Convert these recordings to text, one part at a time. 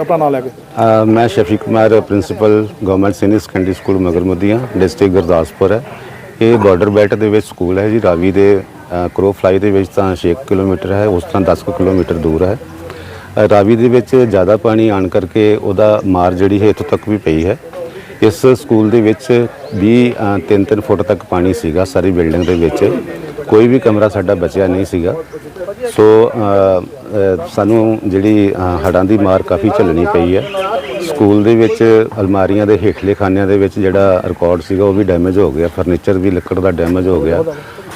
ਆਪਣਾ ਨਾਮ ਲੈ ਕੇ। ਮੈਂ Shafi Kumar principal government senior secondary school Magarmudia district Gurdaspur ਹੈ। ਇਹ ਬਾਰਡਰ ਬੈਲਟ ਦੇ ਵਿੱਚ ਸਕੂਲ ਹੈ ਜੀ, ਰਾਵੀ ਦੇ ਕਰੋ ਫਲਾਈ ਦੇ ਵਿੱਚ ਤਾਂ 6 ਕਿਲੋਮੀਟਰ ਹੈ, ਉਸ ਤੋਂ 10 ਕੁ ਕਿਲੋਮੀਟਰ ਦੂਰ ਹੈ। ਰਾਵੀ ਦੇ ਵਿੱਚ ਜ਼ਿਆਦਾ ਪਾਣੀ ਆਣ ਕਰਕੇ ਉਹਦਾ ਮਾਰ ਜਿਹੜੀ ਹੈ ਇੱਥੋਂ ਤੱਕ ਵੀ ਪਈ ਹੈ। ਇਸ ਸਕੂਲ ਦੇ ਵਿੱਚ ਵੀ 3-3 ਫੁੱਟ ਤੱਕ ਪਾਣੀ ਸੀਗਾ, ਸਾਰੀ ਬਿਲਡਿੰਗ ਦੇ ਵਿੱਚ। ਕੋਈ ਵੀ ਕਮਰਾ ਸਾਡਾ ਬਚਿਆ ਨਹੀਂ ਸੀਗਾ। ਸੋ ਸਾਨੂੰ ਜਿਹੜੀ ਅ, ਹੜ੍ਹਾਂ ਦੀ ਮਾਰ ਕਾਫੀ ਝੱਲਣੀ ਪਈ ਹੈ। ਸਕੂਲ ਦੇ ਵਿੱਚ ਅਲਮਾਰੀਆਂ ਦੇ ਹੇਠਲੇ ਖਾਨਿਆਂ ਦੇ ਵਿੱਚ ਜਿਹੜਾ ਰਿਕਾਰਡ ਸੀਗਾ ਉਹ ਵੀ ਡੈਮੇਜ ਹੋ ਗਿਆ। ਫਰਨੀਚਰ ਵੀ ਲੱਕੜ ਦਾ ਡੈਮੇਜ ਹੋ ਗਿਆ।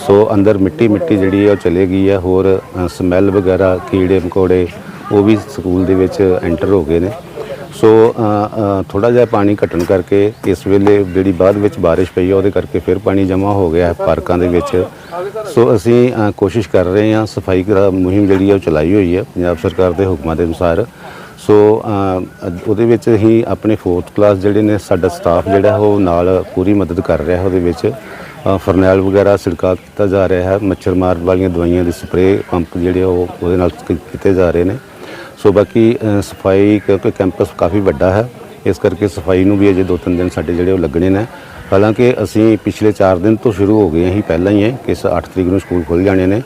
ਸੋ ਅੰਦਰ ਮਿੱਟੀ ਮਿੱਟੀ ਜਿਹੜੀ ਹੈ ਉਹ ਚਲੇ ਗਈ ਹੈ। ਹੋਰ ਸਮੈਲ ਵਗੈਰਾ ਕੀੜੇ ਮਕੌੜੇ ਉਹ ਵੀ ਸਕੂਲ ਦੇ ਵਿੱਚ ਐਂਟਰ ਹੋ ਗਏ ਨੇ। ਸੋ ਥੋੜਾ ਜਿਹਾ ਪਾਣੀ ਘਟਣ ਕਰਕੇ ਇਸ ਵੇਲੇ ਜਿਹੜੀ ਬਾਅਦ ਵਿੱਚ ਬਾਰਿਸ਼ ਪਈ ਹੈ ਉਹਦੇ ਕਰਕੇ ਫਿਰ ਪਾਣੀ ਜਮ੍ਹਾਂ ਹੋ ਗਿਆ ਹੈ ਪਾਰਕਾਂ ਦੇ ਵਿੱਚ। ਸੋ, ਅਸੀਂ ਕੋਸ਼ਿਸ਼ ਕਰ ਰਹੇ ਹਾਂ, ਸਫ਼ਾਈ ਦਾ ਮੁਹਿੰਮ ਜਿਹੜੀ ਹੈ ਉਹ ਚਲਾਈ ਹੋਈ ਹੈ ਪੰਜਾਬ ਸਰਕਾਰ ਦੇ ਹੁਕਮਾਂ ਦੇ ਅਨੁਸਾਰ। ਸੋ ਉਹਦੇ ਵਿੱਚ ਹੀ ਆਪਣੇ 4th ਕਲਾਸ ਜਿਹੜੇ ਨੇ, ਸਾਡਾ ਸਟਾਫ ਜਿਹੜਾ, ਉਹ ਨਾਲ ਪੂਰੀ ਮਦਦ ਕਰ ਰਿਹਾ ਹੈ ਉਹਦੇ ਵਿੱਚ। ਫਰਨੈਲ ਵਗੈਰਾ ਛਿੜਕਾਅ ਕੀਤਾ ਜਾ ਰਿਹਾ ਹੈ, ਮੱਛਰ ਮਾਰਨ ਵਾਲੀਆਂ ਦਵਾਈਆਂ ਦੀ ਸਪਰੇਅ ਪੰਪ ਜਿਹੜੇ ਉਹ ਉਹਦੇ ਨਾਲ ਕੀਤੇ ਜਾ ਰਹੇ ਨੇ। ਸੋ ਬਾਕੀ ਸਫ਼ਾਈ ਕਿਉਂਕਿ ਕੈਂਪਸ ਕਾਫੀ ਵੱਡਾ ਹੈ, ਇਸ ਕਰਕੇ ਸਫ਼ਾਈ ਨੂੰ ਵੀ ਅਜੇ ਦੋ ਤਿੰਨ ਦਿਨ ਸਾਡੇ ਜਿਹੜੇ ਉਹ ਲੱਗਣੇ ਨੇ। ਹਾਲਾਂਕਿ ਅਸੀਂ ਪਿਛਲੇ 4 ਦਿਨ ਤੋਂ ਸ਼ੁਰੂ ਹੋ ਗਏ ਹਾਂ ਪਹਿਲਾਂ ਹੀ ਹੈ ਕਿ ਇਸ 8 ਤਰੀਕ ਨੂੰ ਸਕੂਲ ਖੁੱਲ ਜਾਣੇ ਨੇ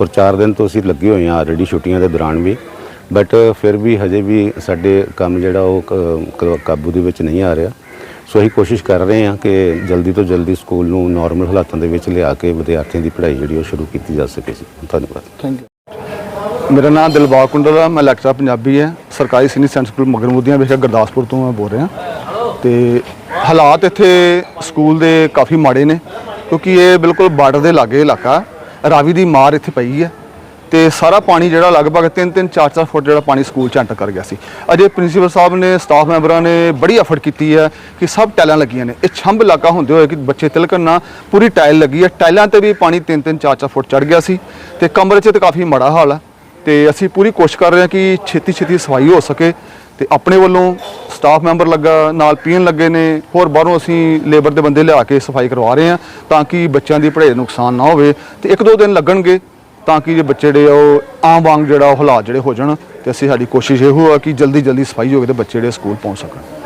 ਔਰ 4 ਦਿਨ ਤੋਂ ਅਸੀਂ ਲੱਗੇ ਹੋਏ ਹਾਂ ਆਲਰੇਡੀ ਛੁੱਟੀਆਂ ਦੇ ਦੌਰਾਨ ਵੀ। ਬਟ ਫਿਰ ਵੀ ਹਜੇ ਵੀ ਸਾਡੇ ਕੰਮ ਜਿਹੜਾ ਉਹ ਕ- ਕਾਬੂ ਦੇ ਵਿੱਚ ਨਹੀਂ ਆ ਰਿਹਾ। ਸੋ ਅਸੀਂ ਕੋਸ਼ਿਸ਼ ਕਰ ਰਹੇ ਹਾਂ ਕਿ ਜਲਦੀ ਤੋਂ ਜਲਦੀ ਸਕੂਲ ਨੂੰ ਨਾਰਮਲ ਹਾਲਾਤਾਂ ਦੇ ਵਿੱਚ ਲਿਆ ਕੇ ਵਿਦਿਆਰਥੀਆਂ ਦੀ ਪੜ੍ਹਾਈ ਜਿਹੜੀ ਉਹ ਸ਼ੁਰੂ ਕੀਤੀ ਜਾ ਸਕੇ ਸੀ ਧੰਨਵਾਦ। ਥੈਂਕ ਯੂ ਮੇਰਾ ਨਾਮ ਦਿਲਬਾਗ ਕੁੰਡਲ ਆ, ਮੈਂ ਲੈਕਚਰ ਪੰਜਾਬੀ ਹੈ ਸਰਕਾਰੀ ਸੀਨੀਅਰ ਸੈਂਟਰ ਸਕੂਲ ਮਗਰਮੁਦੀਆਂ ਵਿਖੇ ਗੁਰਦਾਸਪੁਰ ਤੋਂ ਮੈਂ ਬੋਲ ਰਿਹਾ। ਤੇ ਹਾਲਾਤ ਇੱਥੇ ਸਕੂਲ ਦੇ ਕਾਫੀ ਮਾੜੇ ਨੇ, ਕਿਉਂਕਿ ਇਹ ਬਿਲਕੁਲ ਬਾਰਡਰ ਦੇ ਲਾਗੇ ਇਲਾਕਾ ਹੈ। ਰਾਵੀ ਦੀ ਮਾਰ ਇੱਥੇ ਪਈ ਹੈ ਤੇ ਸਾਰਾ ਪਾਣੀ ਜਿਹੜਾ ਲਗਭਗ 3-3 4-4 ਫੁੱਟ ਜਿਹੜਾ ਪਾਣੀ ਸਕੂਲ ਚ ਐਂਟਰ ਕਰ ਗਿਆ ਸੀ। ਅਜੇ ਪ੍ਰਿੰਸੀਪਲ ਸਾਹਿਬ ਨੇ, ਸਟਾਫ ਮੈਂਬਰਾਂ ਨੇ ਬੜੀ ਐਫਰਟ ਕੀਤੀ ਹੈ ਕਿ ਸਭ ਟਾਈਲਾਂ ਲੱਗੀਆਂ ਨੇ। ਇਹ ਛੰਭ ਇਲਾਕਾ ਹੁੰਦੇ ਹੋਏ ਕਿ ਬੱਚੇ ਤਿਲਕਣ ਨਾ, ਪੂਰੀ ਟਾਈਲ ਲੱਗੀ ਹੈ ਟਾਈਲਾਂ ਤੇ ਵੀ ਪਾਣੀ 3-3 4-4 ਫੁੱਟ ਚੜ ਗਿਆ ਸੀ। ਤੇ ਕਮਰੇ 'ਚ ਤੇ ਕਾਫੀ ਮਾੜਾ ਹਾਲ ਹੈ ਤੇ ਅਸੀਂ ਪੂਰੀ ਕੋਸ਼ਿਸ਼ ਕਰ ਰਹੇ ਹਾਂ ਕਿ ਛੇਤੀ ਛੇਤੀ ਸਫ਼ਾਈ ਹੋ ਸਕੇ ਤੇ ਆਪਣੇ ਵੱਲੋਂ ਸਟਾਫ ਮੈਂਬਰ ਲੱਗਾ, ਨਾਲ ਪੀਣ ਲੱਗੇ ਨੇ, ਹੋਰ ਬਾਹਰੋਂ ਅਸੀਂ ਲੇਬਰ ਦੇ ਬੰਦੇ ਲਿਆ ਕੇ ਸਫ਼ਾਈ ਕਰਵਾ ਰਹੇ ਹਾਂ ਤਾਂ ਕਿ ਬੱਚਿਆਂ ਦੀ ਪੜ੍ਹਾਈ ਨੂੰ ਨੁਕਸਾਨ ਨਾ ਹੋਵੇ ਤੇ ਇੱਕ ਦੋ ਦਿਨ ਲੱਗਣਗੇ ਤਾਂ ਕਿ ਜੇ ਬੱਚੇ ਜਿਹੜੇ ਆ ਉਹ ਆਮ ਵਾਂਗ ਜਿਹੜਾ ਉਹ ਹਾਲਾਤ ਜਿਹੜੇ ਹੋ ਜਾਣ ਤੇ ਅਸੀਂ ਸਾਡੀ ਕੋਸ਼ਿਸ਼ ਇਹ ਆ ਕਿ ਜਲਦੀ ਜਲਦੀ ਸਫ਼ਾਈ ਹੋ ਕੇ ਤੇ ਬੱਚੇ ਜਿਹੜੇ ਸਕੂਲ ਪਹੁੰਚ ਸਕਣ।